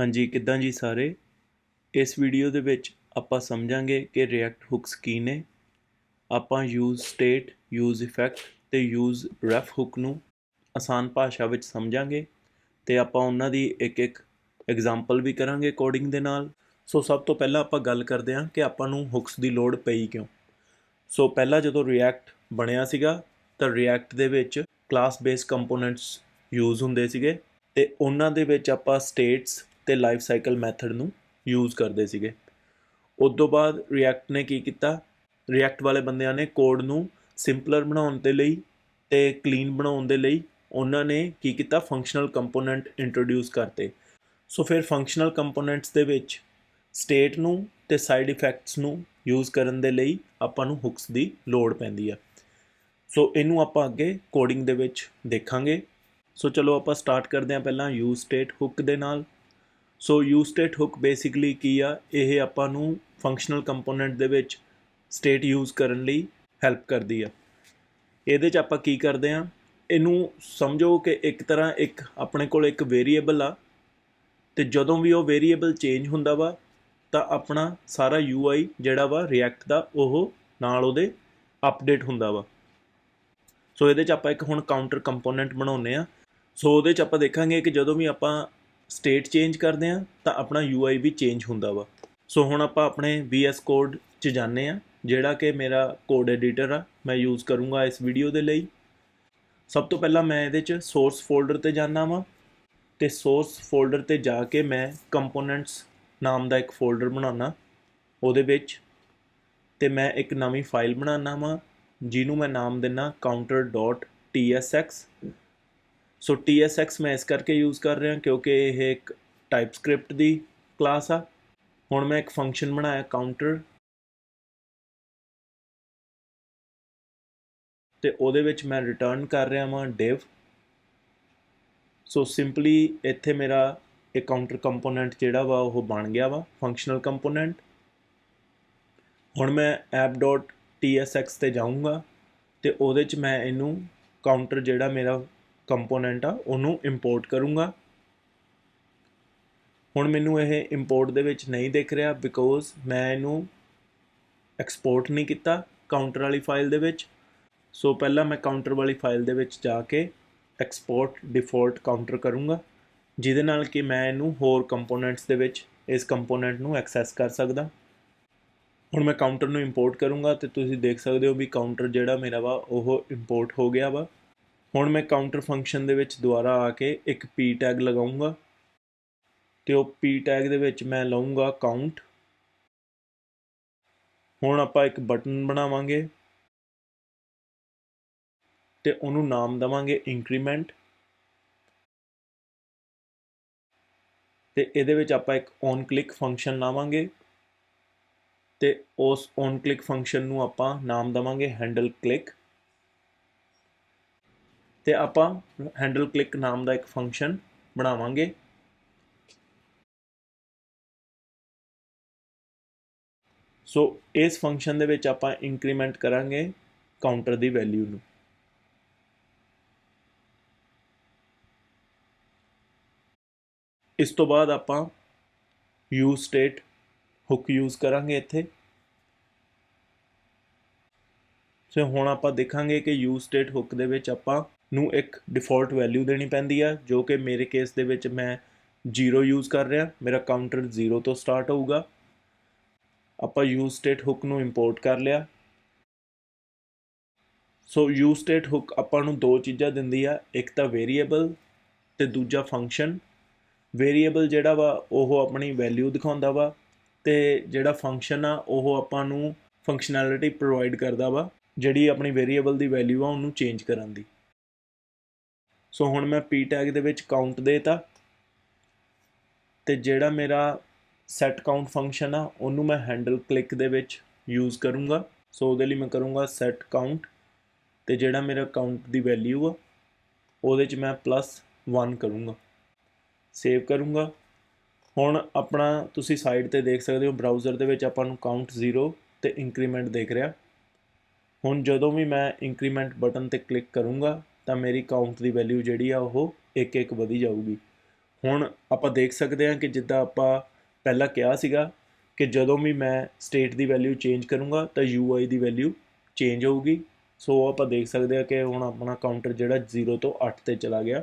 ਹਾਂਜੀ, ਕਿੱਦਾਂ ਜੀ ਸਾਰੇ? ਇਸ ਵੀਡੀਓ ਦੇ ਵਿੱਚ ਆਪਾਂ ਸਮਝਾਂਗੇ ਕਿ ਰਿਐਕਟ ਹੁੱਕਸ ਕੀ ਨੇ। ਆਪਾਂ ਯੂਜ਼ ਸਟੇਟ ਯੂਜ਼ ਇਫੈਕਟ ਤੇ ਯੂਜ਼ ਰੈਫ ਹੁੱਕ ਨੂੰ ਆਸਾਨ ਭਾਸ਼ਾ ਵਿੱਚ ਸਮਝਾਂਗੇ ਤੇ ਆਪਾਂ ਉਹਨਾਂ ਦੀ ਇੱਕ ਇੱਕ ਐਗਜ਼ਾਮਪਲ ਵੀ ਕਰਾਂਗੇ ਕੋਡਿੰਗ ਦੇ ਨਾਲ। ਸੋ ਸਭ ਤੋਂ ਪਹਿਲਾਂ ਆਪਾਂ ਗੱਲ ਕਰਦੇ ਹਾਂ ਕਿ ਆਪਾਂ ਨੂੰ ਹੁੱਕਸ ਦੀ ਲੋੜ ਪਈ ਕਿਉਂ। ਸੋ ਪਹਿਲਾਂ ਜਦੋਂ ਰਿਐਕਟ ਬਣਿਆ ਸੀਗਾ, ਤਾਂ ਰਿਐਕਟ ਦੇ ਵਿੱਚ ਕਲਾਸ ਬੇਸ ਕੰਪੋਨੈਂਟਸ ਯੂਜ਼ ਹੁੰਦੇ ਸੀਗੇ ਤੇ ਉਹਨਾਂ ਦੇ ਵਿੱਚ ਆਪਾਂ ਸਟੇਟਸ ਤੇ ਲਾਈਫ ਸਾਈਕਲ ਮੈਥਡ ਨੂੰ ਯੂਜ਼ ਕਰਦੇ ਸੀਗੇ। ਉਸ ਤੋਂ ਬਾਅਦ ਰਿਐਕਟ ਨੇ ਕੀ ਕੀਤਾ? ਰਿਐਕਟ ਵਾਲੇ ਬੰਦਿਆਂ ਨੇ ਕੋਡ ਨੂੰ ਸਿੰਪਲਰ ਬਣਾਉਣ ਦੇ ਲਈ ਤੇ ਕਲੀਨ ਬਣਾਉਣ ਦੇ ਲਈ ਉਹਨਾਂ ਨੇ ਕੀ ਕੀਤਾ? ਫੰਕਸ਼ਨਲ ਕੰਪੋਨੈਂਟ ਇੰਟਰੋਡਿਊਸ ਕਰਤੇ। ਸੋ ਫਿਰ ਫੰਕਸ਼ਨਲ ਕੰਪੋਨੈਂਟਸ ਦੇ ਵਿੱਚ ਸਟੇਟ ਨੂੰ ਤੇ ਸਾਈਡ ਇਫੈਕਟਸ ਨੂੰ ਯੂਜ਼ ਕਰਨ ਦੇ ਲਈ ਆਪਾਂ ਨੂੰ ਹੁਕਸ ਦੀ ਲੋੜ ਪੈਂਦੀ ਆ। ਸੋ ਇਹਨੂੰ ਆਪਾਂ ਅੱਗੇ ਕੋਡਿੰਗ ਦੇ ਵਿੱਚ ਦੇਖਾਂਗੇ। ਸੋ ਚਲੋ ਆਪਾਂ ਸਟਾਰਟ ਕਰਦੇ ਹਾਂ ਪਹਿਲਾਂ ਯੂਜ਼ ਸਟੇਟ ਹੁੱਕ ਦੇ ਨਾਲ। So use state hook basically ਕੀ ਆ? ਇਹ ਆਪਾਂ ਨੂੰ ਫੰਕਸ਼ਨਲ ਕੰਪੋਨੈਂਟ ਦੇ ਵਿੱਚ ਸਟੇਟ ਯੂਜ਼ ਕਰਨ ਲਈ ਹੈਲਪ ਕਰਦੀ ਆ। ਇਹਦੇ 'ਚ ਆਪਾਂ ਕੀ ਕਰਦੇ ਆ? ਇਹਨੂੰ ਸਮਝੋ ਕਿ ਇੱਕ ਤਰ੍ਹਾਂ ਇੱਕ ਆਪਣੇ ਕੋਲ ਇੱਕ ਵੇਰੀਏਬਲ ਆ। ਤੇ ਜਦੋਂ ਵੀ ਉਹ ਵੇਰੀਏਬਲ ਚੇਂਜ ਹੁੰਦਾ ਵਾ, ਤਾਂ ਆਪਣਾ ਸਾਰਾ UI ਜਿਹੜਾ ਵਾ ਰਿਐਕਟ ਦਾ ਉਹ ਨਾਲ ਉਹਦੇ ਅਪਡੇਟ ਹੁੰਦਾ ਵਾ। ਸੋ ਇਹਦੇ 'ਚ ਆਪਾਂ ਇੱਕ ਹੁਣ ਕਾਊਂਟਰ ਕੰਪੋਨੈਂਟ ਬਣਾਉਨੇ ਆ। ਸੋ ਉਹਦੇ 'ਚ ਆਪਾਂ ਦੇਖਾਂਗੇ ਕਿ ਜਦੋਂ ਵੀ ਆਪਾਂ ਸਟੇਟ ਚੇਂਜ ਕਰਦੇ ਆ, ਤਾਂ ਆਪਣਾ UI ਵੀ ਚੇਂਜ ਹੁੰਦਾ ਵਾ। ਸੋ ਹੁਣ ਆਪਾਂ ਆਪਣੇ VS ਕੋਡ 'ਚ ਜਾਂਦੇ ਆ, ਜਿਹੜਾ ਕਿ ਮੇਰਾ ਕੋਡ ਐਡੀਟਰ ਆ, ਮੈਂ ਯੂਜ਼ ਕਰੂੰਗਾ ਇਸ ਵੀਡੀਓ ਦੇ ਲਈ। ਸਭ ਤੋਂ ਪਹਿਲਾਂ ਮੈਂ ਇਹਦੇ 'ਚ ਸੋਰਸ ਫੋਲਡਰ ਤੇ ਜਾਣਾ ਵਾਂ, ਤੇ ਸੋਰਸ ਫੋਲਡਰ ਤੇ ਜਾ ਕੇ ਮੈਂ ਕੰਪੋਨੈਂਟਸ ਨਾਮ ਦਾ ਇੱਕ ਫੋਲਡਰ ਬਣਾਉਣਾ, ਉਹਦੇ ਵਿੱਚ ਤੇ ਮੈਂ ਇੱਕ ਨਵੀਂ ਫਾਈਲ ਬਣਾਉਣਾ ਵਾਂ, ਜਿਹਨੂੰ ਮੈਂ ਨਾਮ ਦਿੰਨਾ counter.tsx ਸੋ tsx ਮੈਂ ਇਸ ਕਰਕੇ ਯੂਜ਼ ਕਰ ਰਿਹਾ ਕਿਉਂਕਿ ਇਹ ਇੱਕ ਟਾਈਪਸਕ੍ਰਿਪਟ ਦੀ ਕਲਾਸ ਆ। ਹੁਣ ਮੈਂ ਇੱਕ ਫੰਕਸ਼ਨ ਬਣਾਇਆ ਕਾਊਂਟਰ ਤੇ ਉਹਦੇ ਵਿੱਚ ਮੈਂ ਰਿਟਰਨ ਕਰ ਰਿਹਾ ਹਾਂ ਡਿਵ ਸੋ ਸਿੰਪਲੀ ਇੱਥੇ ਮੇਰਾ ਇਹ ਕਾਊਂਟਰ ਕੰਪੋਨੈਂਟ ਜਿਹੜਾ ਵਾ, ਉਹ ਬਣ ਗਿਆ ਵਾ ਫੰਕਸ਼ਨਲ ਕੰਪੋਨੈਂਟ ਹੁਣ ਮੈਂ app.tsx ਤੇ ਜਾਊਂਗਾ ਤੇ ਉਹਦੇ 'ਚ ਮੈਂ ਇਹਨੂੰ ਕਾਊਂਟਰ ਜਿਹੜਾ ਮੇਰਾ ਕੰਪੋਨੈਂਟ ਆ, ਉਹਨੂੰ ਇੰਪੋਰਟ ਕਰੂੰਗਾ। ਹੁਣ ਮੈਨੂੰ ਇਹ ਇੰਪੋਰਟ ਦੇ ਵਿੱਚ ਨਹੀਂ ਦਿਖ ਰਿਹਾ ਬਿਕੋਜ਼ ਮੈਂ ਇਹਨੂੰ ਐਕਸਪੋਰਟ ਨਹੀਂ ਕੀਤਾ ਕਾਊਂਟਰ ਵਾਲੀ ਫਾਈਲ ਦੇ ਵਿੱਚ। ਸੋ ਪਹਿਲਾਂ ਮੈਂ ਕਾਊਂਟਰ ਵਾਲੀ ਫਾਈਲ ਦੇ ਵਿੱਚ ਜਾ ਕੇ ਐਕਸਪੋਰਟ ਡਿਫਾਲਟ ਕਾਊਂਟਰ ਕਰੂੰਗਾ, ਜਿਹਦੇ ਨਾਲ ਕਿ ਮੈਂ ਇਹਨੂੰ ਹੋਰ ਕੰਪੋਨੈਂਟਸ ਦੇ ਵਿੱਚ ਇਸ ਕੰਪੋਨੈਂਟ ਨੂੰ ਐਕਸੈਸ ਕਰ ਸਕਦਾ। ਹੁਣ ਮੈਂ ਕਾਊਂਟਰ ਨੂੰ ਇੰਪੋਰਟ ਕਰੂੰਗਾ ਤੇ ਤੁਸੀਂ ਦੇਖ ਸਕਦੇ ਹੋ ਵੀ ਕਾਊਂਟਰ ਜਿਹੜਾ ਮੇਰਾ ਵਾ, ਉਹ ਇੰਪੋਰਟ ਹੋ ਗਿਆ ਵਾ। ਹੁਣ ਮੈਂ ਕਾਊਂਟਰ ਫੰਕਸ਼ਨ ਦੇ ਵਿੱਚ ਦੁਬਾਰਾ ਆ ਕੇ ਇੱਕ p ਟੈਗ ਲਗਾਉਂਗਾ ਤੇ ਉਹ p ਟੈਗ ਦੇ ਵਿੱਚ ਮੈਂ ਲਾਉਂਗਾ ਕਾਊਂਟ ਹੁਣ ਆਪਾਂ ਇੱਕ ਬਟਨ ਬਣਾਵਾਂਗੇ ਤੇ ਉਹਨੂੰ ਨਾਮ ਦਵਾਂਗੇ ਇੰਕਰੀਮੈਂਟ ਤੇ ਇਹਦੇ ਵਿੱਚ ਆਪਾਂ ਇੱਕ ਔਨ ਕਲਿੱਕ ਫੰਕਸ਼ਨ ਲਾਵਾਂਗੇ ਤੇ ਉਸ ਔਨ ਕਲਿੱਕ ਫੰਕਸ਼ਨ ਨੂੰ ਆਪਾਂ ਨਾਮ ਦਵਾਂਗੇ ਹੈਂਡਲ ਕਲਿੱਕ ਤੇ ਆਪਾਂ ਹੈਂਡਲ ਕਲਿੱਕ ਨਾਮ ਦਾ ਇੱਕ ਫੰਕਸ਼ਨ ਬਣਾਵਾਂਗੇ। ਸੋ ਇਸ ਫੰਕਸ਼ਨ ਦੇ ਵਿੱਚ ਆਪਾਂ ਇੰਕਰੀਮੈਂਟ ਕਰਾਂਗੇ ਕਾਊਂਟਰ ਦੀ ਵੈਲਿਊ ਨੂੰ। ਇਸ ਤੋਂ ਬਾਅਦ ਆਪਾਂ ਯੂ ਸਟੇਟ ਹੁੱਕ ਯੂਜ਼ ਕਰਾਂਗੇ ਇੱਥੇ। ਸੋ ਹੁਣ ਆਪਾਂ ਦੇਖਾਂਗੇ ਕਿ ਯੂ ਸਟੇਟ ਹੁੱਕ ਦੇ ਵਿੱਚ ਆਪਾਂ ਨੂੰ ਇੱਕ ਡਿਫਾਲਟ ਵੈਲਿਊ ਦੇਣੀ ਪੈਂਦੀ ਆ, ਜੋ ਕਿ ਮੇਰੇ ਕੇਸ ਦੇ ਵਿੱਚ ਮੈਂ 0 ਯੂਜ਼ ਕਰ ਰਿਹਾ, ਮੇਰਾ ਕਾਊਂਟਰ 0 ਤੋਂ ਸਟਾਰਟ ਹੋਊਗਾ। ਆਪਾਂ ਯੂਜ਼ ਸਟੇਟ ਹੁੱਕ ਨੂੰ ਇੰਪੋਰਟ ਕਰ ਲਿਆ। ਸੋ ਯੂਜ਼ ਸਟੇਟ ਹੁੱਕ ਆਪਾਂ ਨੂੰ ਦੋ ਚੀਜ਼ਾਂ ਦਿੰਦੀ ਆ, ਇੱਕ ਤਾਂ ਵੇਰੀਏਬਲ ਤੇ ਦੂਜਾ ਫੰਕਸ਼ਨ ਵੇਰੀਏਬਲ ਜਿਹੜਾ ਵਾ, ਉਹ ਆਪਣੀ ਵੈਲਿਊ ਦਿਖਾਉਂਦਾ ਵਾ ਤੇ ਜਿਹੜਾ ਫੰਕਸ਼ਨ ਆ, ਉਹ ਆਪਾਂ ਨੂੰ ਫੰਕਸ਼ਨੈਲਿਟੀ ਪ੍ਰੋਵਾਈਡ ਕਰਦਾ ਵਾ, ਜਿਹੜੀ ਆਪਣੀ ਵੇਰੀਏਬਲ ਦੀ ਵੈਲਿਊ ਆ, ਉਹਨੂੰ ਚੇਂਜ ਕਰਨ ਦੀ। ਸੋ ਹੁਣ ਮੈਂ p ਟੈਗ ਦੇ ਵਿੱਚ ਕਾਊਂਟ ਦੇਤਾ ਤੇ ਜਿਹੜਾ ਮੇਰਾ set count ਫੰਕਸ਼ਨ ਆ, ਉਹਨੂੰ ਮੈਂ ਹੈਂਡਲ ਕਲਿੱਕ ਦੇ ਵਿੱਚ ਯੂਜ਼ ਕਰੂੰਗਾ। ਸੋ ਉਹਦੇ ਲਈ ਮੈਂ ਕਰੂੰਗਾ set ਕਾਊਂਟ ਤੇ ਜਿਹੜਾ ਮੇਰਾ ਕਾਊਂਟ ਦੀ ਵੈਲਿਊ ਆ, ਉਹਦੇ 'ਚ ਮੈਂ ਪਲੱਸ +1 ਕਰੂੰਗਾ। ਸੇਵ ਕਰੂੰਗਾ। ਹੁਣ ਆਪਣਾ ਤੁਸੀਂ ਸਾਈਡ ਤੇ ਦੇਖ ਸਕਦੇ ਹੋ ਬਰਾਊਜ਼ਰ ਦੇ ਵਿੱਚ ਆਪਾਂ ਨੂੰ ਕਾਊਂਟ 0 ਤੇ ਇੰਕਰੀਮੈਂਟ ਦੇਖ ਰਿਹਾ। ਹੁਣ ਜਦੋਂ ਵੀ ਮੈਂ ਇੰਕਰੀਮੈਂਟ ਬਟਨ ਤੇ ਕਲਿੱਕ ਕਰੂੰਗਾ ਤਾਂ ਮੇਰੀ ਕਾਊਂਟ ਦੀ ਵੈਲਿਊ ਜਿਹੜੀ ਆ ਉਹ ਇੱਕ ਇੱਕ ਵਧੀ ਜਾਊਗੀ। ਹੁਣ ਆਪਾਂ ਦੇਖ ਸਕਦੇ ਹਾਂ ਕਿ ਜਿੱਦਾਂ ਆਪਾਂ ਪਹਿਲਾਂ ਕਿਹਾ ਸੀਗਾ ਕਿ ਜਦੋਂ ਵੀ ਮੈਂ ਸਟੇਟ ਦੀ ਵੈਲਿਊ ਚੇਂਜ ਕਰੂੰਗਾ ਤਾਂ UI ਦੀ ਵੈਲਿਊ ਚੇਂਜ ਹੋਊਗੀ। ਸੋ ਆਪਾਂ ਦੇਖ ਸਕਦੇ ਹਾਂ ਕਿ ਹੁਣ ਆਪਣਾ ਕਾਊਂਟਰ ਜਿਹੜਾ 0 ਤੋਂ 8 ਤੇ ਚਲਾ ਗਿਆ।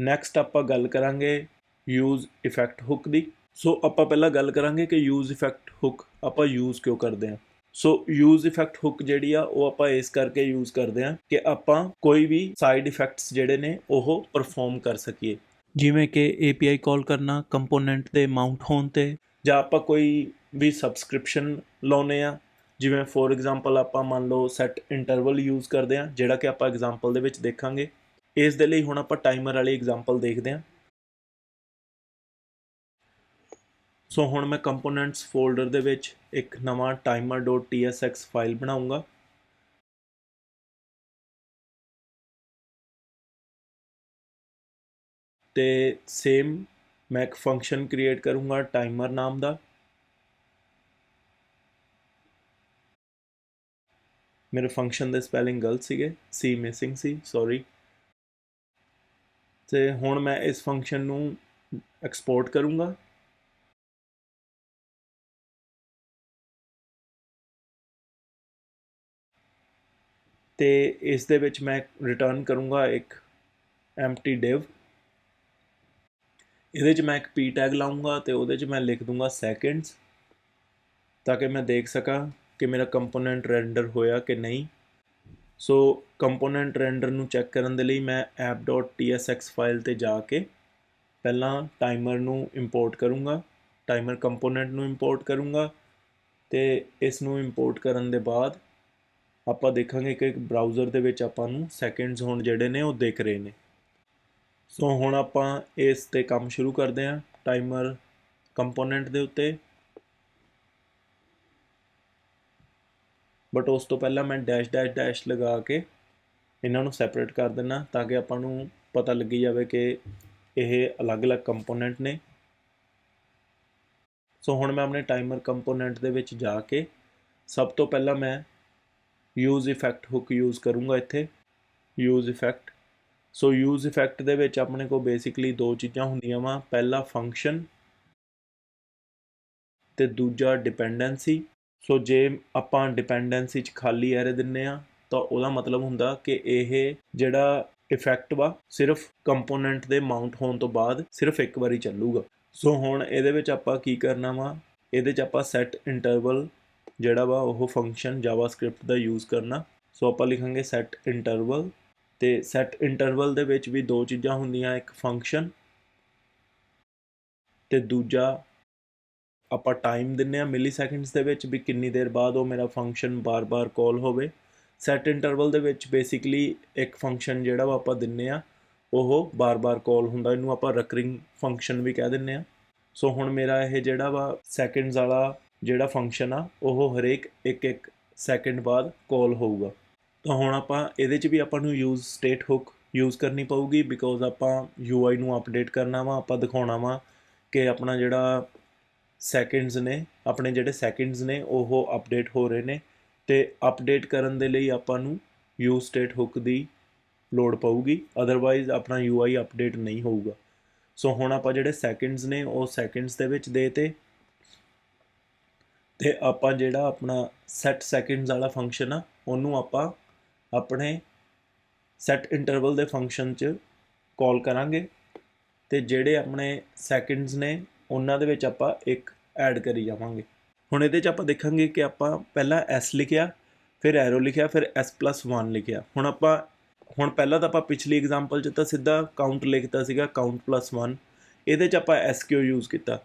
ਨੈਕਸਟ ਆਪਾਂ ਗੱਲ ਕਰਾਂਗੇ ਯੂਜ਼ ਇਫੈਕਟ ਹੁੱਕ ਦੀ। ਸੋ ਆਪਾਂ ਪਹਿਲਾਂ ਗੱਲ ਕਰਾਂਗੇ ਕਿ ਯੂਜ਼ ਇਫੈਕਟ ਹੁੱਕ ਆਪਾਂ ਯੂਜ਼ ਕਿਉਂ ਕਰਦੇ ਹਾਂ। ਸੋ ਯੂਜ਼ ਇਫੈਕਟ ਹੁੱਕ ਜਿਹੜੀ ਆ, ਉਹ ਆਪਾਂ ਇਸ ਕਰਕੇ ਯੂਜ਼ ਕਰਦੇ ਹਾਂ ਕਿ ਆਪਾਂ ਕੋਈ ਵੀ ਸਾਈਡ ਇਫੈਕਟਸ ਜਿਹੜੇ ਨੇ, ਉਹ ਪਰਫਾਰਮ ਕਰ ਸਕੀਏ। ਜਿਵੇਂ ਕਿ API ਕਾਲ ਕਰਨਾ ਕੰਪੋਨੈਂਟ ਦੇ ਮਾਊਂਟ ਹੋਣ ਤੇ, ਜਾਂ ਆਪਾਂ ਕੋਈ ਵੀ ਸਬਸਕ੍ਰਿਪਸ਼ਨ ਲਾਉਨੇ ਆ, ਜਿਵੇਂ ਫੋਰ ਐਗਜ਼ਾਮਪਲ ਆਪਾਂ ਮੰਨ ਲਓ ਸੈਟ ਇੰਟਰਵਲ ਯੂਜ਼ ਕਰਦੇ ਆ, ਜਿਹੜਾ ਕਿ ਆਪਾਂ ਐਗਜ਼ਾਮਪਲ ਦੇ ਵਿੱਚ ਦੇਖਾਂਗੇ। ਇਸ ਦੇ ਲਈ ਹੁਣ ਆਪਾਂ ਟਾਈਮਰ ਵਾਲੀ ਐਗਜ਼ਾਮਪਲ ਦੇਖਦੇ ਹਾਂ ਸੋ ਹੁਣ ਮੈਂ ਕੰਪੋਨੈਂਟਸ ਫੋਲਡਰ ਦੇ ਵਿੱਚ ਇੱਕ ਨਵਾਂ timer.tsx ਫਾਈਲ ਬਣਾਉਂਗਾ। ਤੇ ਸੇਮ ਮੈਂ ਇੱਕ ਫੰਕਸ਼ਨ ਕ੍ਰੀਏਟ ਕਰੂੰਗਾ ਟਾਈਮਰ ਨਾਮ ਦਾ। ਮੇਰੇ ਫੰਕਸ਼ਨ ਦੇ ਸਪੈਲਿੰਗ ਗਲਤ ਸੀਗੇ। ਸੀ ਮਿਸਿੰਗ ਸੀ ਸੌਰੀ ਤੇ ਹੁਣ ਮੈਂ ਇਸ ਫੰਕਸ਼ਨ ਨੂੰ ਐਕਸਪੋਰਟ ਕਰੂੰਗਾ। ਤੇ ਇਸ ਦੇ ਵਿੱਚ ਮੈਂ ਰਿਟਰਨ ਕਰੂੰਗਾ ਇੱਕ ਐਮਪਟੀ ਡਿਵ ਇਹਦੇ 'ਚ ਮੈਂ ਇੱਕ p ਟੈਗ ਲਾਉਂਗਾ ਤੇ ਉਹਦੇ 'ਚ ਮੈਂ ਲਿਖ ਦੂੰਗਾ ਸੈਕਿੰਡਸ ਤਾਂ ਕਿ ਮੈਂ ਦੇਖ ਸਕਾਂ ਕਿ ਮੇਰਾ ਕੰਪੋਨੈਂਟ ਰੈਂਡਰ ਹੋਇਆ ਕਿ ਨਹੀਂ। ਸੋ ਕੰਪੋਨੈਂਟ ਰੈਂਡਰ ਨੂੰ ਚੈੱਕ ਕਰਨ ਦੇ ਲਈ ਮੈਂ app.tsx ਫਾਈਲ ਤੇ ਜਾ ਕੇ ਪਹਿਲਾਂ ਟਾਈਮਰ ਨੂੰ ਇੰਪੋਰਟ ਕਰੂੰਗਾ ਟਾਈਮਰ ਕੰਪੋਨੈਂਟ ਨੂੰ ਇੰਪੋਰਟ ਕਰੂੰਗਾ ਤੇ ਇਸ ਨੂੰ ਇੰਪੋਰਟ ਕਰਨ ਦੇ ਬਾਅਦ ਆਪਾਂ ਦੇਖਾਂਗੇ ਕਿ ਇੱਕ ਬਰਾਊਜ਼ਰ ਦੇ ਵਿੱਚ ਆਪਾਂ ਨੂੰ ਸੈਕਿੰਡਸ ਹੁਣ ਜਿਹੜੇ ਨੇ ਉਹ ਦਿਖ ਰਹੇ ਨੇ। ਸੋ ਹੁਣ ਆਪਾਂ ਇਸ ਤੇ ਕੰਮ ਸ਼ੁਰੂ ਕਰਦੇ ਹਾਂ ਟਾਈਮਰ ਕੰਪੋਨੈਂਟ ਦੇ ਉੱਤੇ। ਬਟ ਉਸ ਤੋਂ ਪਹਿਲਾਂ ਮੈਂ ਡੈਸ਼ ਡੈਸ਼ ਡੈਸ਼ ਲਗਾ ਕੇ ਇਹਨਾਂ ਨੂੰ ਸੈਪਰੇਟ ਕਰ ਦਿੰਨਾ ਤਾਂ ਕਿ ਆਪਾਂ ਨੂੰ ਪਤਾ ਲੱਗੀ ਜਾਵੇ ਕਿ ਇਹ ਅਲੱਗ-ਅਲੱਗ ਕੰਪੋਨੈਂਟ ਨੇ। ਸੋ ਹੁਣ ਮੈਂ ਆਪਣੇ ਟਾਈਮਰ ਕੰਪੋਨੈਂਟ ਦੇ ਵਿੱਚ ਜਾ ਕੇ ਸਭ ਤੋਂ ਪਹਿਲਾਂ ਮੈਂ ਯੂਜ਼ ਇਫੈਕਟ ਹੁੱਕ ਯੂਜ਼ ਕਰੂੰਗਾ ਇੱਥੇ use effect so use effect ਦੇ ਵਿੱਚ ਆਪਣੇ ਕੋਲ ਬੇਸਿਕਲੀ ਦੋ ਚੀਜ਼ਾਂ ਹੁੰਦੀਆਂ ਵਾ। ਪਹਿਲਾ ਫੰਕਸ਼ਨ ਤੇ ਦੂਜਾ ਡਿਪੈਂਡੈਂਸੀ ਸੋ ਜੇ ਆਪਾਂ ਡਿਪੈਂਡੈਂਸੀ 'ਚ ਖਾਲੀ ਐਰੇ ਦਿੰਨੇ ਆ, ਤਾਂ ਉਹਦਾ ਮਤਲਬ ਹੁੰਦਾ ਕਿ ਇਹ ਜਿਹੜਾ ਇਫੈਕਟ ਵਾ, ਸਿਰਫ ਕੰਪੋਨੈਂਟ ਦੇ ਮਾਊਂਟ ਹੋਣ ਤੋਂ ਬਾਅਦ ਸਿਰਫ ਇੱਕ ਵਾਰੀ ਚੱਲੂਗਾ। ਸੋ ਹੁਣ ਇਹਦੇ ਵਿੱਚ ਆਪਾਂ ਕੀ ਕਰਨਾ ਵਾ? ਇਹਦੇ 'ਚ ਆਪਾਂ ਸੈਟ ਇੰਟਰਵਲ ਜਿਹੜਾ ਵਾ ਉਹ ਫੰਕਸ਼ਨ ਜਾਵਾਸਕ੍ਰਿਪਟ ਦਾ ਯੂਜ਼ ਕਰਨਾ। ਸੋ ਆਪਾਂ ਲਿਖਾਂਗੇ ਸੈਟ ਇੰਟਰਵਲ ਤੇ ਸੈਟ ਇੰਟਰਵਲ ਦੇ ਵਿੱਚ ਵੀ ਦੋ ਚੀਜ਼ਾਂ ਹੁੰਦੀਆਂ, ਇੱਕ ਫੰਕਸ਼ਨ ਤੇ ਦੂਜਾ ਆਪਾਂ ਟਾਈਮ ਦਿੰਨੇ ਆ ਮਿਲੀ ਸੈਕਿੰਡਸ ਦੇ ਵਿੱਚ ਵੀ ਕਿੰਨੀ ਦੇਰ ਬਾਅਦ ਉਹ ਮੇਰਾ ਫੰਕਸ਼ਨ ਬਾਰ-ਬਾਰ ਕਾਲ ਹੋਵੇ। ਸੈਟ ਇੰਟਰਵਲ ਦੇ ਵਿੱਚ ਬੇਸਿਕਲੀ ਇੱਕ ਫੰਕਸ਼ਨ ਜਿਹੜਾ ਵਾ ਆਪਾਂ ਦਿੰਨੇ ਆ, ਉਹ ਬਾਰ-ਬਾਰ ਕਾਲ ਹੁੰਦਾ, ਇਹਨੂੰ ਆਪਾਂ ਰੈਕਰਿੰਗ ਫੰਕਸ਼ਨ ਵੀ ਕਹਿ ਦਿੰਨੇ ਆ। ਸੋ ਹੁਣ ਮੇਰਾ ਇਹ ਜਿਹੜਾ ਵਾ ਸੈਕਿੰਡਸ ਵਾਲਾ ਜਿਹੜਾ ਫੰਕਸ਼ਨ ਆ, ਉਹ ਹਰੇਕ ਇੱਕ ਇੱਕ ਸੈਕਿੰਡ ਬਾਅਦ ਕਾਲ ਹੋਊਗਾ। ਤਾਂ ਹੁਣ ਆਪਾਂ ਇਹਦੇ 'ਚ ਵੀ ਆਪਾਂ ਨੂੰ ਯੂਜ਼ ਸਟੇਟ ਹੁੱਕ ਯੂਜ਼ ਕਰਨੀ ਪਊਗੀ ਬਿਕੋਜ਼ ਆਪਾਂ UI ਨੂੰ ਅਪਡੇਟ ਕਰਨਾ ਵਾ, ਆਪਾਂ ਦਿਖਾਉਣਾ ਵਾ ਕਿ ਆਪਣਾ ਜਿਹੜਾ ਸੈਕਿੰਡਸ ਨੇ, ਆਪਣੇ ਜਿਹੜੇ ਸੈਕਿੰਡਸ ਨੇ, ਉਹ ਅਪਡੇਟ ਹੋ ਰਹੇ ਨੇ ਤੇ ਅਪਡੇਟ ਕਰਨ ਦੇ ਲਈ ਆਪਾਂ ਨੂੰ ਯੂਜ਼ ਸਟੇਟ ਹੁੱਕ ਦੀ ਲੋਡ ਪਊਗੀ ਅਦਰਵਾਈਜ਼ ਆਪਣਾ UI ਅਪਡੇਟ ਨਹੀਂ ਹੋਊਗਾ। ਸੋ ਹੁਣ ਆਪਾਂ ਜਿਹੜੇ ਸੈਕਿੰਡਸ ਨੇ, ਉਹ ਸੈਕਿੰਡਸ ਦੇ ਵਿੱਚ ਦੇਤੇ ਤੇ ਆਪਾਂ ਜਿਹੜਾ ਆਪਣਾ ਸੈਟ ਸੈਕਿੰਡਸ ਵਾਲਾ ਫੰਕਸ਼ਨ ਆ, ਉਹਨੂੰ ਆਪਾਂ ਆਪਣੇ ਸੈਟ ਇੰਟਰਵਲ ਦੇ ਫੰਕਸ਼ਨ 'ਚ ਕਾਲ ਕਰਾਂਗੇ ਤੇ ਜਿਹੜੇ ਆਪਣੇ ਸੈਕਿੰਡਸ ਨੇ, ਉਹਨਾਂ ਦੇ ਵਿੱਚ ਆਪਾਂ ਇੱਕ ਐਡ ਕਰੀ ਜਾਵਾਂਗੇ। ਹੁਣ ਇਹਦੇ 'ਚ ਆਪਾਂ ਦੇਖਾਂਗੇ ਕਿ ਆਪਾਂ ਪਹਿਲਾਂ s ਲਿਖਿਆ, ਫਿਰ ਐਰੋ ਲਿਖਿਆ, ਫਿਰ s+1 ਲਿਖਿਆ। ਹੁਣ ਆਪਾਂ, ਹੁਣ ਪਹਿਲਾਂ ਤਾਂ ਆਪਾਂ ਪਿਛਲੀ ਐਗਜ਼ਾਮਪਲ 'ਚ ਤਾਂ ਸਿੱਧਾ ਕਾਊਂਟ ਲਿਖਤਾ ਸੀਗਾ ਕਾਊਂਟ 1 ਇਹਦੇ 'ਚ ਆਪਾਂ ਐਸਕਿਊ ਯੂਜ਼ ਕੀਤਾ?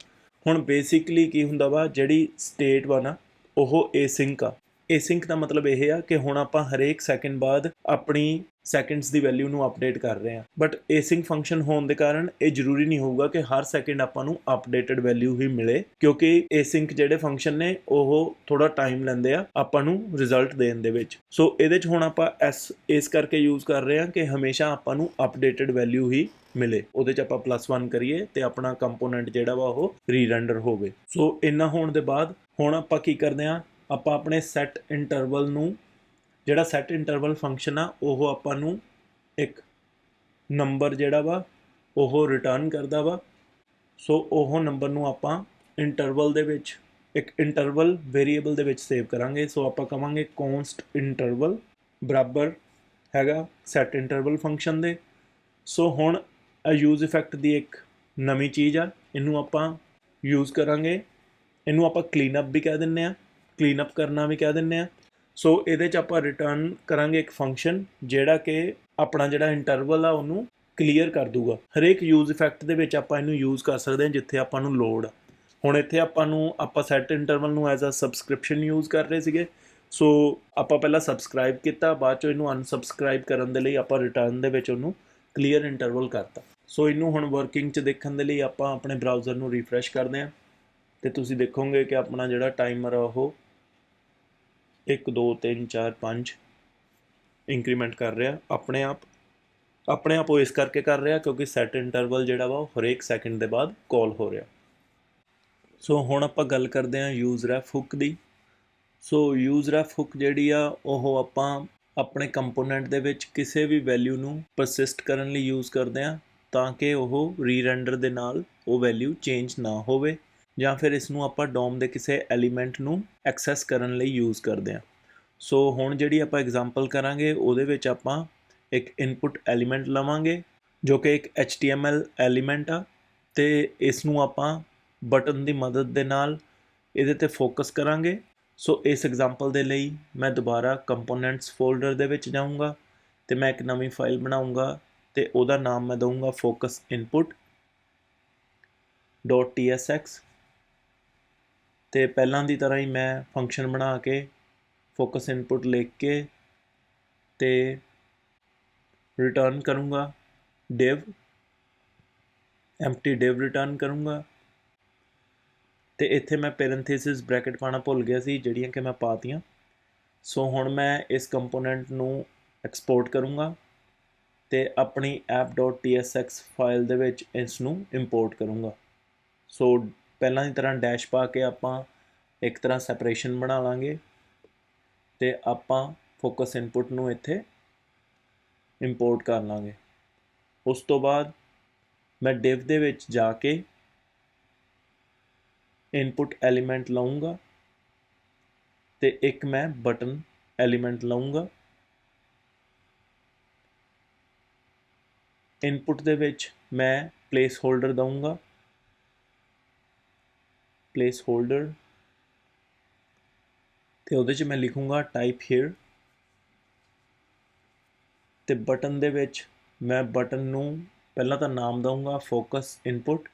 ਹੁਣ ਬੇਸਿਕਲੀ ਕੀ ਹੁੰਦਾ ਵਾ, ਜਿਹੜੀ ਸਟੇਟ ਵਾ ਨਾ, ਉਹ ਏਸਿੰਕ ਆ। ਏਸਿੰਕ ਦਾ ਮਤਲਬ ਇਹ ਆ ਕਿ ਹੁਣ ਆਪਾਂ ਹਰੇਕ ਸੈਕਿੰਡ ਬਾਅਦ ਆਪਣੀ ਸੈਕਿੰਡਸ ਦੀ ਵੈਲਿਊ ਨੂੰ ਅਪਡੇਟ ਕਰ ਰਹੇ ਆ। ਬਟ ਏਸਿੰਕ ਫੰਕਸ਼ਨ ਹੋਣ ਦੇ ਕਾਰਨ ਇਹ ਜ਼ਰੂਰੀ ਨਹੀਂ ਹੋਊਗਾ ਕਿ ਹਰ ਸੈਕਿੰਡ ਆਪਾਂ ਨੂੰ ਅਪਡੇਟਡ ਵੈਲਿਊ ਹੀ ਮਿਲੇ, ਕਿਉਂਕਿ ਏਸਿੰਕ ਜਿਹੜੇ ਫੰਕਸ਼ਨ ਨੇ, ਉਹ ਥੋੜਾ ਟਾਈਮ ਲੈਂਦੇ ਆ ਆਪਾਂ ਨੂੰ ਰਿਜ਼ਲਟ ਦੇਣ ਦੇ ਵਿੱਚ। ਸੋ ਇਹਦੇ 'ਚ ਹੁਣ ਆਪਾਂ ਐਸ ਇਸ ਕਰਕੇ ਯੂਜ਼ ਕਰ ਰਹੇ ਆ ਕਿ ਹਮੇਸ਼ਾ ਆਪਾਂ ਨੂੰ ਅਪਡੇਟਡ ਵੈਲਿਊ ਹੀ ਮਿਲੇ, ਉਹਦੇ 'ਚ ਆਪਾਂ ਪਲੱਸ +1 ਕਰੀਏ ਤੇ ਆਪਣਾ ਕੰਪੋਨੈਂਟ ਜਿਹੜਾ ਵਾ ਉਹ ਰੀਰੈਂਡਰ ਹੋਵੇ। ਸੋ ਇੰਨਾ ਹੋਣ ਦੇ ਬਾਅਦ ਹੁਣ ਆਪਾਂ ਕੀ ਕਰਦੇ ਆ ਆਪਾਂ ਆਪਣੇ ਸੈਟ ਇੰਟਰਵਲ ਨੂੰ, ਜਿਹੜਾ ਸੈਟ ਇੰਟਰਵਲ ਫੰਕਸ਼ਨ ਆ, ਉਹ ਆਪਾਂ ਨੂੰ ਇੱਕ ਨੰਬਰ ਜਿਹੜਾ ਵਾ, ਉਹ ਰਿਟਰਨ ਕਰਦਾ ਵਾ। ਸੋ ਉਹ ਨੰਬਰ ਨੂੰ ਆਪਾਂ ਇੰਟਰਵਲ ਦੇ ਵਿੱਚ, ਇੱਕ ਇੰਟਰਵਲ ਵੇਰੀਏਬਲ ਦੇ ਵਿੱਚ ਸੇਵ ਕਰਾਂਗੇ। ਸੋ ਆਪਾਂ ਕਵਾਂਗੇ const ਇੰਟਰਵਲ ਬਰਾਬਰ ਹੈਗਾ ਸੈਟ ਇੰਟਰਵਲ ਫੰਕਸ਼ਨ ਦੇ। ਸੋ ਹੁਣ ਆ ਯੂਜ਼ ਇਫੈਕਟ ਦੀ ਇੱਕ ਨਵੀਂ ਚੀਜ਼ ਆ। ਇਹਨੂੰ ਆਪਾਂ ਯੂਜ਼ ਕਰਾਂਗੇ। ਇਹਨੂੰ ਆਪਾਂ ਕਲੀਨ ਅਪ ਵੀ ਕਹਿ ਦਿੰਨੇ ਆ। ਕਲੀਨ ਅਪ ਕਰਨਾ ਵੀ ਕਹਿ ਦਿੰਨੇ ਆ। ਸੋ ਇਹਦੇ ਚ ਆਪਾਂ ਰਿਟਰਨ ਕਰਾਂਗੇ ਇੱਕ ਫੰਕਸ਼ਨ ਜਿਹੜਾ ਕਿ ਆਪਣਾ ਜਿਹੜਾ ਇੰਟਰਵਲ ਆ, ਉਹਨੂੰ ਕਲੀਅਰ ਕਰ ਦੂਗਾ। ਹਰੇਕ ਯੂਜ਼ ਇਫੈਕਟ ਦੇ ਵਿੱਚ ਆਪਾਂ ਇਹਨੂੰ ਯੂਜ਼ ਕਰ ਸਕਦੇ ਹਾਂ ਜਿੱਥੇ ਆਪਾਂ ਨੂੰ ਲੋੜ ਆ। ਹੁਣ ਇੱਥੇ ਆਪਾਂ ਨੂੰ, ਆਪਾਂ ਸੈਟ ਇੰਟਰਵਲ ਨੂੰ ਐਜ਼ ਅ ਸਬਸਕ੍ਰਿਪਸ਼ਨ ਯੂਜ਼ ਕਰ ਰਹੇ ਸੀਗੇ। ਸੋ ਆਪਾਂ ਪਹਿਲਾਂ ਸਬਸਕ੍ਰਾਈਬ ਕੀਤਾ, ਬਾਅਦ ਚੋਂ ਇਹਨੂੰ ਅਨਸਬਸਕ੍ਰਾਈਬ ਕਰਨ ਦੇ ਲਈ ਆਪਾਂ ਰਿਟਰਨ ਦੇ ਵਿੱਚ ਉਹਨੂੰ ਕਲੀਅਰ ਇੰਟਰਵਲ ਕਰਤਾ। ਸੋ ਇਹਨੂੰ ਹੁਣ ਵਰਕਿੰਗ 'ਚ ਦੇਖਣ ਦੇ ਲਈ ਆਪਾਂ ਆਪਣੇ ਬਰਾਊਜ਼ਰ ਨੂੰ ਰੀਫਰੈਸ਼ ਕਰਦੇ ਹਾਂ। ਤੇ ਤੁਸੀਂ ਦੇਖੋਗੇ ਕਿ ਆਪਣਾ ਜਿਹੜਾ ਟਾਈਮਰ ਆ ਉਹ 1 2 3 4 5 ਇੰਕਰੀਮੈਂਟ ਕਰ ਰਿਹਾ। ਆਪਣੇ ਆਪ ਆਪਣੇ ਆਪ ਉਹ ਇਸ ਕਰਕੇ ਕਰ ਰਿਹਾ ਕਿਉਂਕਿ ਸੈਟ ਇੰਟਰਵਲ ਜਿਹੜਾ ਵਾ ਉਹ ਹਰੇਕ ਸੈਕਿੰਡ ਦੇ ਬਾਅਦ ਕਾਲ ਹੋ ਰਿਹਾ। ਸੋ ਹੁਣ ਆਪਾਂ ਗੱਲ ਕਰਦੇ ਹਾਂ ਯੂਜ਼ ਰੈਫ ਹੁੱਕ ਦੀ। ਸੋ ਯੂਜ਼ ਰੈਫ ਹੁੱਕ ਜਿਹੜੀ ਆ, ਉਹ ਆਪਾਂ ਆਪਣੇ ਕੰਪੋਨੈਂਟ ਦੇ ਵਿੱਚ ਕਿਸੇ ਵੀ ਵੈਲਿਊ ਨੂੰ ਪਰਸਿਸਟ ਕਰਨ ਲਈ ਯੂਜ਼ ਕਰਦੇ ਹਾਂ। ਤਾਂ ਕਿ ਉਹ ਰੀਰੈਂਡਰ ਦੇ ਨਾਲ ਉਹ ਵੈਲਿਊ ਚੇਂਜ ਨਾ ਹੋਵੇ ਜਾਂ ਫਿਰ ਇਸ ਨੂੰ ਆਪਾਂ ਡੋਮ ਦੇ ਕਿਸੇ ਐਲੀਮੈਂਟ ਨੂੰ ਐਕਸੈਸ ਕਰਨ ਲਈ ਯੂਜ਼ ਕਰਦੇ ਹਾਂ। ਸੋ ਹੁਣ ਜਿਹੜੀ ਆਪਾਂ ਐਗਜ਼ਾਮਪਲ ਕਰਾਂਗੇ, ਉਹਦੇ ਵਿੱਚ ਆਪਾਂ ਇੱਕ ਇਨਪੁਟ ਐਲੀਮੈਂਟ ਲਵਾਂਗੇ, ਜੋ ਕਿ ਇੱਕ HTML ਐਲੀਮੈਂਟ ਆ ਤੇ ਇਸ ਨੂੰ ਆਪਾਂ ਬਟਨ ਦੀ ਮਦਦ ਦੇ ਨਾਲ ਇਹਦੇ ਤੇ ਫੋਕਸ ਕਰਾਂਗੇ। ਸੋ ਇਸ ਐਗਜ਼ਾਮਪਲ ਦੇ ਲਈ ਮੈਂ ਦੁਬਾਰਾ ਕੰਪੋਨੈਂਟਸ ਫੋਲਡਰ ਦੇ ਵਿੱਚ ਜਾਊਂਗਾ ਤੇ ਮੈਂ ਇੱਕ ਨਵੀਂ ਫਾਈਲ ਬਣਾਉਂਗਾ ਤੇ ਉਹਦਾ ਨਾਮ ਮੈਂ ਦਊਂਗਾ focus input .tsx ਤੇ ਪਹਿਲਾਂ ਦੀ ਤਰ੍ਹਾਂ ਹੀ ਮੈਂ ਫੰਕਸ਼ਨ ਬਣਾ ਕੇ ਫੋਕਸ input ਲਿਖ ਕੇ ਤੇ ਰਿਟਰਨ ਕਰੂੰਗਾ, div, empty div ਰਿਟਰਨ ਕਰੂੰਗਾ। ਤੇ ਇੱਥੇ ਮੈਂ ਪੈਰੇਂਥੀਸਿਸ ਬ੍ਰੈਕਟ ਪਾਣਾ ਭੁੱਲ ਗਿਆ ਸੀ, ਜਿਹੜੀਆਂ ਕਿ ਮੈਂ ਪਾਤੀਆਂ ਸੋ ਹੁਣ ਮੈਂ ਇਸ ਕੰਪੋਨੈਂਟ ਨੂੰ ਐਕਸਪੋਰਟ ਕਰੂੰਗਾ। ਤੇ ਆਪਣੀ app.tsx ਫਾਈਲ ਦੇ ਵਿੱਚ ਇਸ ਨੂੰ ਇੰਪੋਰਟ ਕਰੂੰਗਾ। ਸੋ ਪਹਿਲਾਂ ਦੀ ਤਰ੍ਹਾਂ ਡੈਸ਼ ਪਾ ਕੇ ਆਪਾਂ ਇੱਕ ਤਰ੍ਹਾਂ ਸੈਪਰੇਸ਼ਨ ਬਣਾ ਲਾਂਗੇ ਤੇ ਆਪਾਂ ਫੋਕਸ ਇਨਪੁਟ ਨੂੰ ਇੱਥੇ ਇੰਪੋਰਟ ਕਰ ਲਾਂਗੇ। ਉਸ ਤੋਂ ਬਾਅਦ ਮੈਂ div ਦੇ ਵਿੱਚ ਜਾ ਕੇ ਇਨਪੁਟ ਐਲੀਮੈਂਟ ਲਾਉਂਗਾ ਤੇ ਇੱਕ ਮੈਂ ਬਟਨ ਐਲੀਮੈਂਟ ਲਾਉਂਗਾ ਇਨਪੁਟ ਦੇ ਵਿੱਚ ਮੈਂ ਪਲੇਸ ਹੋਲਡਰ ਦਊਂਗਾ। ਪਲੇਸ ਹੋਲਡਰ ਤੇ ਉਹਦੇ 'ਚ ਮੈਂ ਲਿਖੂੰਗਾ ਟਾਈਪ ਹੇਅਰ ਤੇ ਬਟਨ ਦੇ ਵਿੱਚ ਮੈਂ ਬਟਨ ਨੂੰ ਪਹਿਲਾਂ ਤਾਂ ਨਾਮ ਦਊਂਗਾ ਫੋਕਸ ਇਨਪੁਟ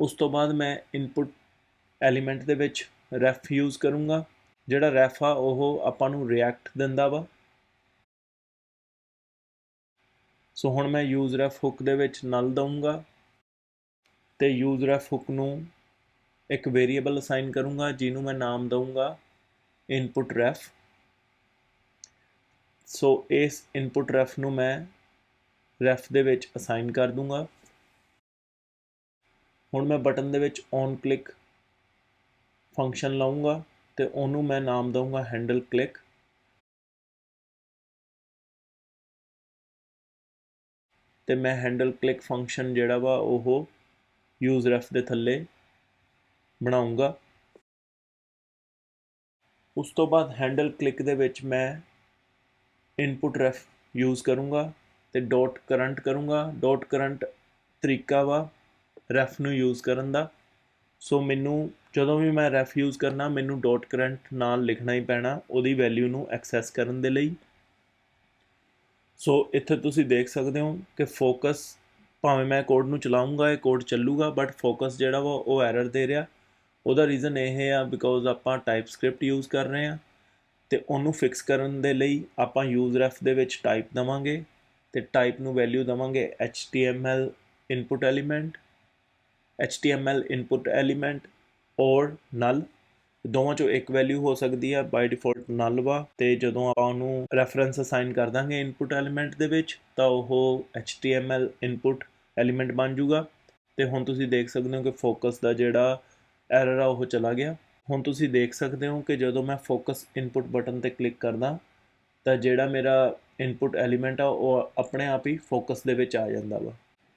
ਉਸ ਤੋਂ ਬਾਅਦ ਮੈਂ ਇਨਪੁਟ ਐਲੀਮੈਂਟ ਦੇ ਵਿੱਚ ਰੈਫ ਯੂਜ਼ ਕਰੂੰਗਾ। ਜਿਹੜਾ ਰੈਫ ਆ ਉਹ ਆਪਾਂ ਨੂੰ ਰਿਐਕਟ ਦਿੰਦਾ ਵਾ। ਸੋ ਹੁਣ ਮੈਂ ਯੂਜ਼ ਰੈਫ ਹੁੱਕ ਦੇ ਵਿੱਚ ਨਲ ਦਊਂਗਾ ਤੇ ਯੂਜ਼ ਰੈਫ ਹੁੱਕ ਨੂੰ ਇੱਕ ਵੇਰੀਏਬਲ ਅਸਾਈਨ ਕਰੂੰਗਾ, ਜਿਹਨੂੰ ਮੈਂ ਨਾਮ ਦਊਂਗਾ ਇਨਪੁਟ ਰੈਫ ਸੋ ਇਸ ਇਨਪੁਟ ਰੈਫ ਨੂੰ ਮੈਂ ਰੈਫ ਦੇ ਵਿੱਚ ਅਸਾਈਨ ਕਰ ਦੂੰਗਾ ਹੁਣ ਮੈਂ ਬਟਨ ਦੇ ਵਿੱਚ ਔਨ ਕਲਿੱਕ ਫੰਕਸ਼ਨ ਲਾਉਂਗਾ ਤੇ ਉਹਨੂੰ ਮੈਂ ਨਾਮ ਦਊਂਗਾ ਹੈਂਡਲ ਕਲਿੱਕ ਤੇ ਮੈਂ ਹੈਂਡਲ ਕਲਿੱਕ ਫੰਕਸ਼ਨ ਜਿਹੜਾ ਵਾ ਉਹ ਯੂਜ਼ ਰੈਫ ਦੇ ਥੱਲੇ ਬਣਾਉਂਗਾ। ਉਸ ਤੋਂ ਬਾਅਦ ਹੈਂਡਲ ਕਲਿੱਕ ਦੇ ਵਿੱਚ ਮੈਂ ਇਨਪੁਟ ਰੈਫ ਯੂਜ਼ ਕਰੂੰਗਾ ਤੇ ਡਾਟ ਕਰੰਟ ਕਰੂੰਗਾ। ਡਾਟ ਕਰੰਟ ਤਰੀਕਾ ਵਾ ਰੈਫ ਨੂੰ ਯੂਜ਼ ਕਰਨ ਦਾ। ਸੋ ਮੈਨੂੰ ਜਦੋਂ ਵੀ ਮੈਂ ਰੈਫ ਯੂਜ਼ ਕਰਨਾ, ਮੈਨੂੰ ਡਾਟ ਕਰੰਟ ਨਾਲ ਲਿਖਣਾ ਹੀ ਪੈਣਾ, ਉਹਦੀ ਵੈਲਿਊ ਨੂੰ ਐਕਸੈਸ ਕਰਨ ਦੇ ਲਈ। ਸੋ ਇੱਥੇ ਤੁਸੀਂ ਦੇਖ ਸਕਦੇ ਹੋ ਕਿ ਫੋਕਸ ਭਾਵੇਂ ਮੈਂ ਕੋਡ ਨੂੰ ਚਲਾਉਂਗਾ, ਇਹ ਕੋਡ ਚੱਲੂਗਾ ਬਟ ਫੋਕਸ ਜਿਹੜਾ ਵਾ ਉਹ ਐਰਰ ਦੇ ਰਿਹਾ। ਉਹਦਾ ਰੀਜ਼ਨ ਇਹ ਆ ਬਿਕੋਜ਼ ਆਪਾਂ ਟਾਈਪ ਸਕ੍ਰਿਪਟ ਯੂਜ਼ ਕਰ ਰਹੇ ਆ ਤੇ ਉਹਨੂੰ ਫਿਕਸ ਕਰਨ ਦੇ ਲਈ ਆਪਾਂ ਯੂਜ਼ ਰੈਫ ਦੇ ਵਿੱਚ ਟਾਈਪ ਦਵਾਂਗੇ ਤੇ ਟਾਈਪ ਨੂੰ ਵੈਲਿਊ ਦਵਾਂਗੇ HTML input element HTML input element or null ਦੋਵਾਂ ਚੋਂ ਇੱਕ ਵੈਲਿਊ ਹੋ ਸਕਦੀ ਹੈ ਬਾਈ ਡਿਫਾਲਟ ਨਲ ਵਾ, ਤੇ ਜਦੋਂ ਆਪਾਂ ਉਹਨੂੰ ਰੈਫਰੈਂਸ ਅਸਾਈਨ ਕਰ ਦਾਂਗੇ ਇਨਪੁਟ ਐਲੀਮੈਂਟ ਦੇ ਵਿੱਚ, ਤਾਂ ਉਹ HTML ਇਨਪੁਟ ਐਲੀਮੈਂਟ ਬਣ ਜਾਊਗਾ ਤੇ ਹੁਣ ਤੁਸੀਂ ਦੇਖ ਸਕਦੇ ਹੋ ਕਿ ਫੋਕਸ ਦਾ ਜਿਹੜਾ ਐਰਰ ਆ, ਉਹ ਚਲਾ ਗਿਆ। ਹੁਣ ਤੁਸੀਂ ਦੇਖ ਸਕਦੇ ਹੋ ਕਿ ਜਦੋਂ ਮੈਂ ਫੋਕਸ ਇਨਪੁਟ ਬਟਨ ਤੇ ਕਲਿੱਕ ਕਰਦਾ, ਤਾਂ ਜਿਹੜਾ ਮੇਰਾ ਇਨਪੁਟ ਐਲੀਮੈਂਟ ਆ, ਉਹ ਆਪਣੇ ਆਪ ਹੀ ਫੋਕਸ ਦੇ ਵਿੱਚ ਆ ਜਾਂਦਾ ਵਾ।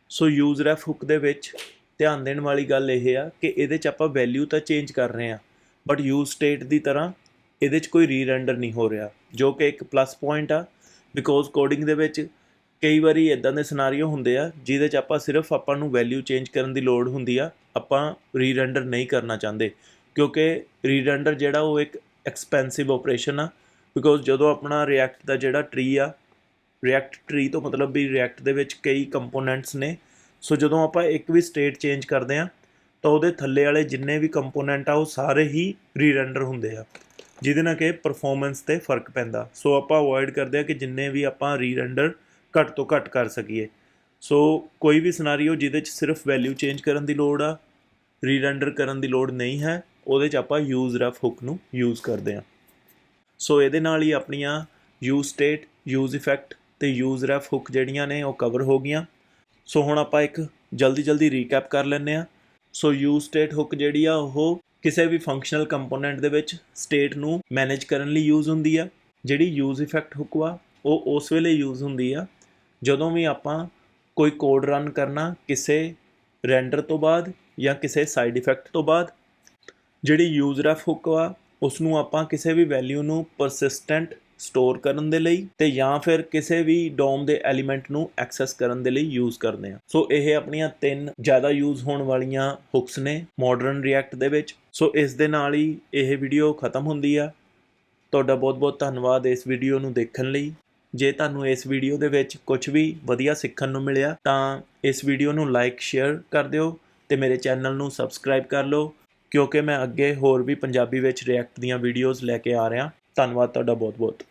ਸੋ ਯੂਜ਼ ਰੈਫ ਹੁੱਕ ਦੇ ਵਿੱਚ ਧਿਆਨ ਦੇਣ ਵਾਲੀ ਗੱਲ ਇਹ ਆ ਕਿ ਇਹਦੇ 'ਚ ਆਪਾਂ ਵੈਲਿਊ ਤਾਂ ਚੇਂਜ ਕਰ ਰਹੇ ਆ। ਬਟ ਯੂਜ਼ ਸਟੇਟ ਦੀ ਤਰ੍ਹਾਂ ਇਹਦੇ 'ਚ ਕੋਈ ਰੀਰੈਂਡਰ ਨਹੀਂ ਹੋ ਰਿਹਾ, ਜੋ ਕਿ ਇੱਕ ਪਲੱਸ ਪੁਆਇੰਟ ਆ ਬਿਕੋਜ਼ ਕੋਡਿੰਗ ਦੇ ਵਿੱਚ ਕਈ ਵਾਰੀ ਇਦਾਂ ਦੇ ਸਿਨਾਰੀਓ ਹੁੰਦੇ ਆ, ਜਿਹਦੇ 'ਚ ਆਪਾਂ ਸਿਰਫ ਆਪਾਂ ਨੂੰ ਵੈਲਿਊ ਚੇਂਜ ਕਰਨ ਦੀ ਲੋੜ ਹੁੰਦੀ ਆ, ਆਪਾਂ ਰੀਰੈਂਡਰ ਨਹੀਂ ਕਰਨਾ ਚਾਹੁੰਦੇ, ਕਿਉਂਕਿ ਰੀਰੈਂਡਰ ਜਿਹੜਾ ਉਹ ਇੱਕ ਐਕਸਪੈਂਸਿਵ ਆਪਰੇਸ਼ਨ ਆ ਬਿਕੋਜ਼ ਜਦੋਂ ਆਪਣਾ ਰਿਐਕਟ ਦਾ ਜਿਹੜਾ ਟਰੀ ਆ ਰਿਐਕਟ ਟ੍ਰੀ ਤੋਂ ਮਤਲਬ ਵੀ ਰਿਐਕਟ ਦੇ ਵਿੱਚ ਕਈ ਕੰਪੋਨੈਂਟਸ ਨੇ ਸੋ ਜਦੋਂ ਆਪਾਂ ਇੱਕ ਵੀ ਸਟੇਟ ਚੇਂਜ ਕਰਦੇ ਆ ਤਾਂ ਉਹਦੇ ਥੱਲੇ ਵਾਲੇ ਜਿੰਨੇ ਵੀ ਕੰਪੋਨੈਂਟ ਆ, ਉਹ ਸਾਰੇ ਹੀ ਰੀਰੈਂਡਰ ਹੁੰਦੇ ਆ। ਜਿਹਦੇ ਨਾਲ ਕਿ ਪਰਫਾਰਮੈਂਸ ਤੇ ਫ਼ਰਕ ਪੈਂਦਾ। ਸੋ ਆਪਾਂ ਅਵੋਇਡ ਕਰਦੇ ਆ ਕਿ ਜਿੰਨੇ ਵੀ ਆਪਾਂ ਰੀਰੈਂਡਰ ਘੱਟ ਤੋਂ ਘੱਟ ਕਰ ਸਕੀਏ। ਸੋ ਕੋਈ ਵੀ ਸਿਨਾਰੀਓ ਜਿਹਦੇ 'ਚ ਸਿਰਫ ਵੈਲਿਊ ਚੇਂਜ ਕਰਨ ਦੀ ਲੋੜ ਆ ਰੀਰੈਂਡਰ ਕਰਨ ਦੀ ਲੋੜ ਨਹੀਂ ਹੈ, ਉਹਦੇ 'ਚ ਆਪਾਂ ਯੂਜ਼ ਰੈਫ ਹੁੱਕ ਨੂੰ ਯੂਜ਼ ਕਰਦੇ ਆ। ਸੋ ਇਹਦੇ ਨਾਲ ਹੀ ਆਪਣੀਆਂ ਯੂਜ਼ ਸਟੇਟ ਯੂਜ਼ ਇਫੈਕਟ ਤੇ ਯੂਜ਼ ਰੈਫ ਹੁੱਕ ਜਿਹੜੀਆਂ ਨੇ, ਉਹ ਕਵਰ ਹੋ ਗਈਆਂ। ਸੋ ਹੁਣ ਆਪਾਂ ਇੱਕ ਜਲਦੀ ਜਲਦੀ ਰੀਕੈਪ ਕਰ ਲੈਂਦੇ ਆ। ਸੋ ਯੂਜ਼ ਸਟੇਟ ਹੁੱਕ ਜਿਹੜੀ ਆ, ਉਹ ਕਿਸੇ ਵੀ ਫੰਕਸ਼ਨਲ ਕੰਪੋਨੈਂਟ ਦੇ ਵਿੱਚ ਸਟੇਟ ਨੂੰ ਮੈਨੇਜ ਕਰਨ ਲਈ ਯੂਜ਼ ਹੁੰਦੀ ਆ। ਜਿਹੜੀ ਯੂਜ਼ ਇਫੈਕਟ ਹੁੱਕ ਵਾ ਉਹ ਉਸ ਵੇਲੇ ਯੂਜ਼ ਹੁੰਦੀ ਆ, ਜਦੋਂ ਵੀ ਆਪਾਂ ਕੋਈ ਕੋਡ ਰਨ ਕਰਨਾ ਕਿਸੇ ਰੈਂਡਰ ਤੋਂ ਬਾਅਦ ਜਾਂ ਕਿਸੇ ਸਾਈਡ ਇਫੈਕਟ ਤੋਂ ਬਾਅਦ। ਜਿਹੜੀ ਯੂਜ਼ ਰੈਫ ਹੁੱਕ ਵਾ ਉਸ ਨੂੰ ਆਪਾਂ ਕਿਸੇ ਵੀ ਵੈਲਿਊ ਨੂੰ ਪਰਸਿਸਟੈਂਟ ਸਟੋਰ ਕਰਨ ਦੇ ਲਈ ਤੇ ਜਾਂ ਫਿਰ ਕਿਸੇ ਵੀ ਡੋਮ ਦੇ ਐਲੀਮੈਂਟ ਨੂੰ ਐਕਸੈਸ ਕਰਨ ਦੇ ਲਈ ਯੂਜ਼ ਕਰਦੇ ਆ ਸੋ ਇਹ ਆਪਣੀਆਂ ਤਿੰਨ ਜ਼ਿਆਦਾ ਯੂਜ਼ ਹੋਣ ਵਾਲੀਆਂ ਹੁੱਕਸ ਨੇ ਮਾਡਰਨ ਰਿਐਕਟ ਦੇ ਵਿੱਚ। ਸੋ ਇਸ ਦੇ ਨਾਲ ਹੀ ਇਹ ਵੀਡੀਓ ਖਤਮ ਹੁੰਦੀ ਆ। ਤੁਹਾਡਾ ਬਹੁਤ ਬਹੁਤ ਧੰਨਵਾਦ ਇਸ ਵੀਡੀਓ ਨੂੰ ਦੇਖਣ ਲਈ। ਜੇ ਤੁਹਾਨੂੰ ਇਸ ਵੀਡੀਓ ਦੇ ਵਿੱਚ ਕੁਝ ਵੀ ਵਧੀਆ ਸਿੱਖਣ ਨੂੰ ਮਿਲਿਆ, ਤਾਂ ਇਸ ਵੀਡੀਓ ਨੂੰ ਲਾਈਕ ਸ਼ੇਅਰ ਕਰ ਦਿਓ ਤੇ ਮੇਰੇ ਚੈਨਲ ਨੂੰ ਸਬਸਕ੍ਰਾਈਬ ਕਰ ਲਓ। ਕਿਉਂਕਿ ਮੈਂ ਅੱਗੇ ਹੋਰ ਵੀ ਪੰਜਾਬੀ ਵਿੱਚ ਰਿਐਕਟ ਦੀਆਂ ਵੀਡੀਓਜ਼ ਲੈ ਕੇ ਆ ਰਿਹਾ। ਧੰਨਵਾਦ ਤੁਹਾਡਾ ਬਹੁਤ ਬਹੁਤ